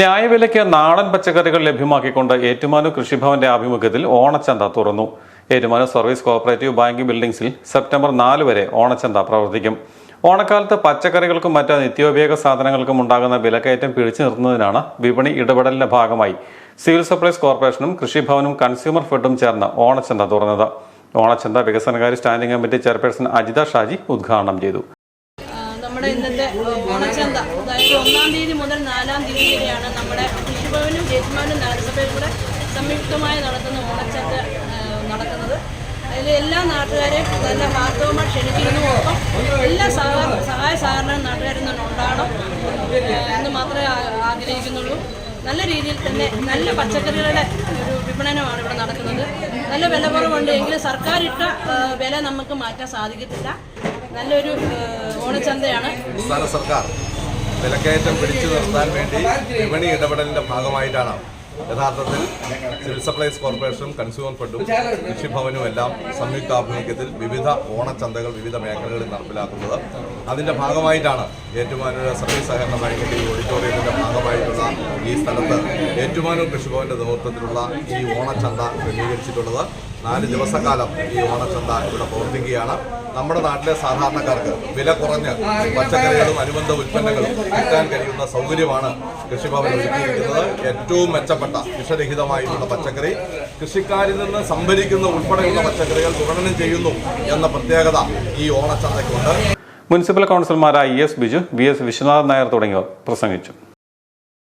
ന്യായവിലയ്ക്ക് നാടൻ പച്ചക്കറികൾ ലഭ്യമാക്കിക്കൊണ്ട് ഏറ്റുമാനൂർ കൃഷിഭവന്റെ ആഭിമുഖ്യത്തിൽ ഓണച്ചന്ത തുറന്നു. ഏറ്റുമാനൂർ സർവീസ് കോഓപ്പറേറ്റീവ് ബാങ്ക് ബിൽഡിംഗ്സിൽ സെപ്റ്റംബർ നാല് വരെ ഓണച്ചന്ത പ്രവർത്തിക്കും. ഓണക്കാലത്ത് പച്ചക്കറികൾക്കും മറ്റ് നിത്യോപയോഗ സാധനങ്ങൾക്കും ഉണ്ടാകുന്ന വിലക്കയറ്റം പിടിച്ചു നിർത്തുന്നതിനാണ് വിപണി ഇടപെടലിന്റെ ഭാഗമായി സിവിൽ സപ്ലൈസ് കോർപ്പറേഷനും കൃഷിഭവനും കൺസ്യൂമർ ഫെഡും ചേർന്ന് ഓണച്ചന്ത തുറന്നത്. ഓണച്ചന്ത വികസനകാര്യ standing committee chairperson Ajitha Shaji ഉദ്ഘാടനം ചെയ്തു. നമ്മുടെ ഇന്നത്തെ ഓണച്ചന്ത. അതായത് ഒന്നാം തീയതി മുതൽ നാലാം തീയതി വരെയാണ് നമ്മുടെ കൃഷിഭവനും ഏറ്റുമാനും നഗരസഭയും കൂടെ സംയുക്തമായി നടത്തുന്ന ഓണച്ചന്ത നടക്കുന്നത്. അതിൽ എല്ലാ നാട്ടുകാരെയും നല്ല ഹാർദവുമായി ക്ഷണിക്കുന്നു ഒപ്പം എല്ലാ സഹ- സഹായ സഹകരണവും നാട്ടുകാരിൽ നിന്ന് ഉണ്ടാകണം എന്ന് മാത്രമേ ആഗ്രഹിക്കുന്നുള്ളൂ. നല്ല രീതിയിൽ തന്നെ നല്ല പച്ചക്കറികളുടെ ഒരു വിപണനമാണ് ഇവിടെ നടക്കുന്നത്. നല്ല വില കുറവുണ്ട് എങ്കിലും ആ, വില നമുക്ക് മാറ്റാൻ സാധിക്കത്തില്ല. നല്ലൊരു ഓണച്ചന്തയാണ്. സംസ്ഥാന സർക്കാർ വിലക്കയറ്റം പിടിച്ചു നിർത്താൻ വേണ്ടി വിപണി ഇടപെടലിന്റെ ഭാഗമായിട്ടാണ്. യഥാർത്ഥത്തിൽ സിവിൽ സപ്ലൈസ് കോർപ്പറേഷനും കൺസ്യൂമർ ഫെഡും കൃഷിഭവനും എല്ലാം സംയുക്ത ആഭിമുഖ്യത്തിൽ വിവിധ ഓണച്ചന്തകൾ വിവിധ മേഖലകളിൽ നടപ്പിലാക്കുന്നത്. അതിന്റെ ഭാഗമായിട്ടാണ് ഏറ്റുമാനൂർ സർവീസ് സഹകരണ ബാങ്കിന്റെ ഈ ഓഡിറ്റോറിയത്തിന്റെ ഭാഗമായിട്ടുള്ള ഈ സ്ഥലത്ത് ഏറ്റുമാനൂർ കൃഷിഭവന്റെ നേതൃത്വത്തിലുള്ള ഈ ഓണച്ചന്ത ക്രമീകരിച്ചിട്ടുള്ളത്. നാല് ദിവസക്കാലം ഈ ഓണച്ചന്ത ഇവിടെ പ്രവർത്തിക്കുകയാണ്. നമ്മുടെ നാട്ടിലെ സാധാരണക്കാർക്ക് വില കുറഞ്ഞ് പച്ചക്കറികളും അനുബന്ധ ഉൽപ്പന്നങ്ങളും കിട്ടാൻ കഴിയുന്ന സൗകര്യമാണ് കൃഷിഭവൻ ഒരുക്കിയിരിക്കുന്നത്. ഏറ്റവും മെച്ചപ്പെട്ട വിഷരഹിതമായിട്ടുള്ള പച്ചക്കറി. കൃഷിക്കാരിൽ നിന്ന് സംഭരിക്കുന്ന ഉൾപ്പെടെയുള്ള പച്ചക്കറികൾ വിപണനം ചെയ്യുന്നു എന്ന പ്രത്യേകത ഈ ഓണച്ചന്തയ്ക്കുണ്ട്. മുനിസിപ്പൽ കൗൺസിലർമാരായ E S Biju V S Viswanathan Nair തുടങ്ങിയവർ പ്രസംഗിച്ചു.